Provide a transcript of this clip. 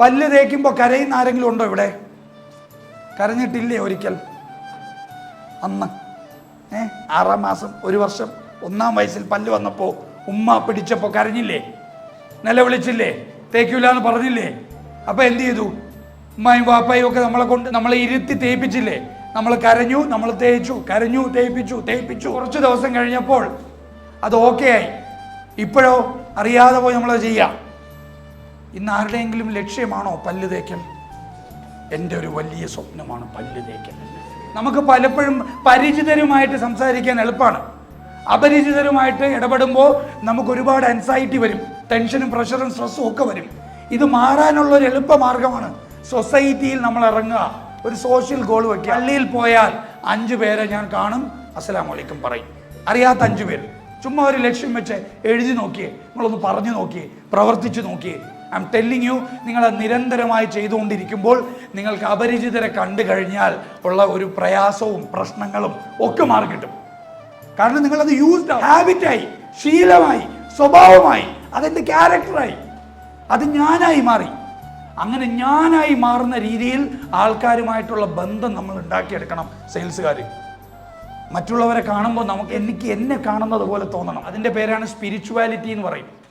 പല്ല് തേക്കുമ്പോൾ കരയുന്ന ആരെങ്കിലും ഉണ്ടോ ഇവിടെ? കരഞ്ഞിട്ടില്ലേ ഒരിക്കൽ? അന്ന്. ഏ? ആറാം മാസം ഒരു വർഷം ഒന്നാം വയസ്സിൽ പല്ല് വന്നപ്പോൾ ഉമ്മ പിടിച്ചപ്പോൾ കരഞ്ഞില്ലേ? നിലവിളിച്ചില്ലേ? തേക്കൂല എന്ന് പറഞ്ഞില്ലേ? അപ്പോൾ എന്ത് ചെയ്തു? ഉമ്മയും വാപ്പയും ഒക്കെ നമ്മളെ കൊണ്ട് നമ്മളെ ഇരുത്തി തേപ്പിച്ചില്ലേ? നമ്മൾ കരഞ്ഞു നമ്മൾ തേച്ചു കരഞ്ഞു തേപ്പിച്ചു തേപ്പിച്ചു. കുറച്ച് ദിവസം കഴിഞ്ഞപ്പോൾ അത് ഓക്കെ ആയി. ഇപ്പോഴോ അറിയാതെ പോയി നമ്മളത് ചെയ്യാം. ഇന്ന് ആരുടെയെങ്കിലും ലക്ഷ്യമാണോ പല്ല് തേക്കൽ? എന്റെ ഒരു വലിയ സ്വപ്നമാണ് പല്ല് തേക്കൽ. നമുക്ക് പലപ്പോഴും പരിചിതരുമായിട്ട് സംസാരിക്കാൻ എളുപ്പമാണ്. അപരിചിതരുമായിട്ട് ഇടപെടുമ്പോൾ നമുക്ക് ഒരുപാട് അൻസൈറ്റി വരും. ടെൻഷനും പ്രഷറും സ്ട്രെസ്സും ഒക്കെ വരും. ഇത് മാറാനുള്ള ഒരു എളുപ്പ മാർഗമാണ് സൊസൈറ്റിയിൽ നമ്മൾ ഇറങ്ങുക. ഒരു സോഷ്യൽ ഗോൾ വെക്കുക. പള്ളിയിൽ പോയാൽ അഞ്ചു പേരെ ഞാൻ കാണും. അസ്സലാം അലൈക്കും പറയും. അറിയാത്ത അഞ്ചു പേര്. ചുമ്മാ ഒരു ലക്ഷ്യം വെച്ച് എഴുതി നോക്കിയേ. നിങ്ങളൊന്ന് പറഞ്ഞു നോക്കിയേ. പ്രവർത്തിച്ചു നോക്കിയേ. ഐ എം ടെല്ലിങ് യു നിങ്ങൾ നിരന്തരമായി ചെയ്തുകൊണ്ടിരിക്കുമ്പോൾ നിങ്ങൾക്ക് അപരിചിതരെ കണ്ടു കഴിഞ്ഞാൽ ഉള്ള ഒരു പ്രയാസവും പ്രശ്നങ്ങളും ഒക്കെ മാറി കിട്ടും. കാരണം നിങ്ങളത് യൂസ്ഡ് ഹാബിറ്റായി ശീലമായി സ്വഭാവമായി അതെന്റെ ക്യാരക്ടറായി അത് ഞാനായി മാറി. അങ്ങനെ ഞാനായി മാറുന്ന രീതിയിൽ ആൾക്കാരുമായിട്ടുള്ള ബന്ധം നമ്മൾ ഉണ്ടാക്കിയെടുക്കണം സെയിൽസുകാർ മറ്റുള്ളവരെ കാണുമ്പോൾ നമുക്ക് എനിക്ക് എന്നെ കാണുന്നത് പോലെ തോന്നണം. അതിന്റെ പേരാണ് സ്പിരിച്വാലിറ്റി എന്ന് പറയും.